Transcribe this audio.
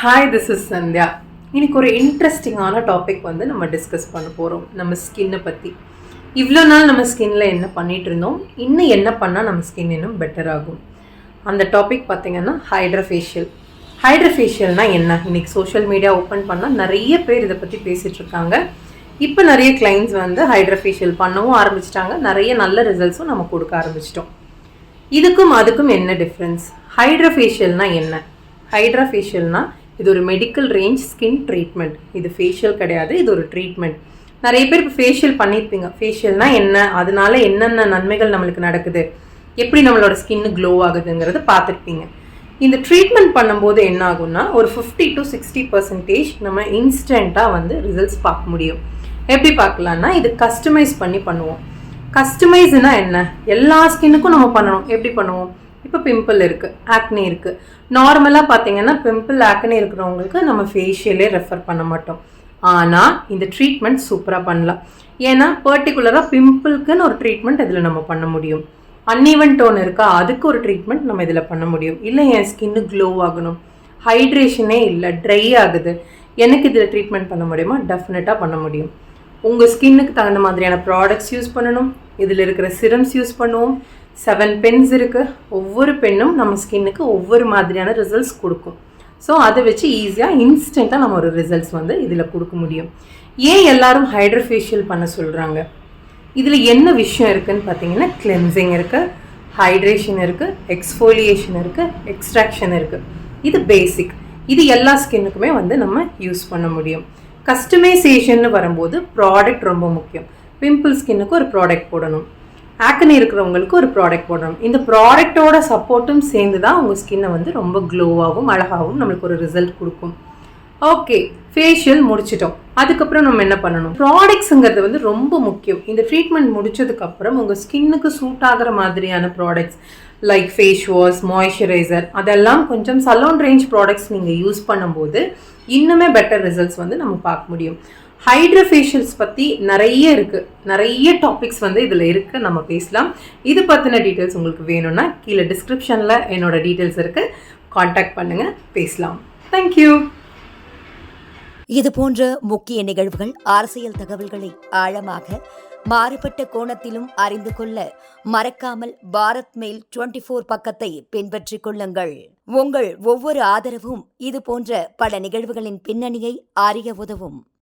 Hi this is Sandhya இன்னைக்கு ஒரு இன்ட்ரெஸ்டிங்கான டாபிக் வந்து நம்ம டிஸ்கஸ் பண்ண போகிறோம் நம்ம ஸ்கின்னை பற்றி இவ்வளோ நாள் நம்ம ஸ்கின்ல என்ன பண்ணிட்டு இருந்தோம்? இன்னும் என்ன பண்ணால் நம்ம ஸ்கின் இன்னும் பெட்டர் ஆகும்? அந்த டாபிக் பார்த்தீங்கன்னா ஹைட்ரஃபேஷியல் ஹைட்ரஃபேஷியல்னால் என்ன? இன்னைக்கு சோஷியல் மீடியா ஓப்பன் பண்ணால் நிறைய பேர் இதை பற்றி பேசிகிட்ருக்காங்க இருக்காங்க. இப்போ நிறைய கிளைண்ட்ஸ் வந்து ஹைட்ரஃபேஷியல் பண்ணவும் ஆரம்பிச்சிட்டாங்க. நிறைய நல்ல ரிசல்ட்ஸும் நம்ம கொடுக்க ஆரம்பிச்சிட்டோம். இதுக்கும் அதுக்கும் என்ன டிஃப்ரென்ஸ் ஹைட்ரஃபேஷியல்னால் என்ன? ஹைட்ரஃபேஷியல்னா இது ஒரு மெடிக்கல் ரேஞ்ச் ஸ்கின் ட்ரீட்மெண்ட் இது ஃபேஷியல் கிடையாது இது ஒரு ட்ரீட்மெண்ட் நிறைய பேர் இப்போ ஃபேஷியல் பண்ணியிருப்பீங்க ஃபேஷியல்னால் என்ன? அதனால என்னென்ன நன்மைகள் நம்மளுக்கு நடக்குது? எப்படி நம்மளோட ஸ்கின் க்ளோ ஆகுதுங்கிறத பார்த்துருப்பீங்க. இந்த ட்ரீட்மெண்ட் பண்ணும்போது என்ன ஆகும்னா ஒரு ஃபிஃப்டி டு சிக்ஸ்டி பர்சன்டேஜ் நம்ம இன்ஸ்டண்ட்டாக வந்து ரிசல்ட்ஸ் பார்க்க முடியும். எப்படி பார்க்கலான்னா இது கஸ்டமைஸ் பண்ணி பண்ணுவோம். கஸ்டமைஸ்னால் என்ன? எல்லா ஸ்கின்னுக்கும் நம்ம பண்ணணும். எப்படி பண்ணுவோம்? இப்போ பிம்பிள் இருக்குது ஆக்னி இருக்குது நார்மலாக பார்த்தீங்கன்னா பிம்பிள் ஆக்னி இருக்கிறவங்களுக்கு நம்ம ஃபேஷியலே ரெஃபர் பண்ண மாட்டோம். ஆனால் இந்த ட்ரீட்மெண்ட் சூப்பராக பண்ணலாம். ஏன்னா பர்டிகுலராக பிம்பிள்க்குன்னு ஒரு ட்ரீட்மெண்ட் இதில் நம்ம பண்ண முடியும். அன்இவன் டோன் இருக்கா அதுக்கு ஒரு ட்ரீட்மெண்ட் நம்ம இதில் பண்ண முடியும். இல்லை என் ஸ்கின்னு க்ளோ ஆகணும். ஹைட்ரேஷனே இல்லை ட்ரை ஆகுது. எனக்கு இதில் ட்ரீட்மெண்ட் பண்ண முடியுமா? டெஃபினட்டாக பண்ண முடியும். உங்கள் ஸ்கின்னுக்கு தகுந்த மாதிரியான ப்ராடக்ட்ஸ் யூஸ் பண்ணணும். இதில் இருக்கிற சிரம்ஸ் யூஸ் பண்ணுவோம். செவன் பென்ஸ் இருக்குது ஒவ்வொரு பெண்ணும் நம்ம ஸ்கின்னுக்கு ஒவ்வொரு மாதிரியான ரிசல்ட்ஸ் கொடுக்கும். ஸோ அதை வச்சு ஈஸியாக இன்ஸ்டண்ட்டாக நம்ம ஒரு ரிசல்ட்ஸ் வந்து இதில் கொடுக்க முடியும். ஏன் எல்லாரும் ஹைட்ரோஃபேஷியல் பண்ண சொல்கிறாங்க இதில் என்ன விஷயம் இருக்குன்னு பார்த்தீங்கன்னா கிளென்சிங் இருக்குது ஹைட்ரேஷன் இருக்குது எக்ஸ்ஃபோலியேஷன் இருக்குது எக்ஸ்ட்ராக்ஷன் இருக்குது இது பேசிக் இது எல்லா ஸ்கின்னுக்குமே வந்து நம்ம யூஸ் பண்ண முடியும். கஸ்டமைசேஷன் வரும்போது ப்ராடக்ட் ரொம்ப முக்கியம். பிம்பிள் ஸ்கின்னுக்கு ஒரு ப்ராடக்ட் போடணும். ஆக்கனி இருக்கிறவங்களுக்கு ஒரு ப்ராடக்ட் போடுறோம். இந்த ப்ராடக்டோட சப்போர்ட்டும் சேர்ந்து தான் உங்கள் ஸ்கின்னை வந்து ரொம்ப க்ளோவாகவும் அழகாகவும் நம்மளுக்கு ஒரு ரிசல்ட் கொடுக்கும். ஓகே ஃபேஷியல் முடிச்சிட்டோம். அதுக்கப்புறம் நம்ம என்ன பண்ணணும்? ப்ராடக்ட்ஸுங்கிறது வந்து ரொம்ப முக்கியம். இந்த ட்ரீட்மெண்ட் முடிச்சதுக்கப்புறம் உங்கள் ஸ்கின்னுக்கு சூட் ஆகிற மாதிரியான products like face wash moisturiser அதெல்லாம் கொஞ்சம் சலோன் ரேஞ்ச் ப்ராடக்ட்ஸ் நீங்கள் யூஸ் பண்ணும்போது இன்னுமே பெட்டர் ரிசல்ட்ஸ் வந்து நம்ம பார்க்க முடியும். ஹைட்ரோஃபேஷியல்ஸ் பற்றி நிறைய இருக்குது நிறைய டாபிக்ஸ் வந்து இதில் இருக்குது நம்ம பேசலாம். இது பற்றின டீட்டெயில்ஸ் உங்களுக்கு வேணும்னா கீழே டிஸ்கிரிப்ஷனில் என்னோட டீட்டெயில்ஸ் இருக்குது காண்டாக்ட் பண்ணுங்கள் பேசலாம். தேங்க்யூ இது போன்ற முக்கிய நிகழ்வுகள் அரசியல் தகவல்களை ஆழமாக மாறுபட்ட கோணத்திலும் அறிந்து கொள்ள மறக்காமல் பாரத் மெயில் டுவெண்டி ஃபோர் பக்கத்தை பின்பற்றிக் கொள்ளுங்கள். உங்கள் ஒவ்வொரு ஆதரவும் இது போன்ற பல நிகழ்வுகளின் பின்னணியை அறிய உதவும்.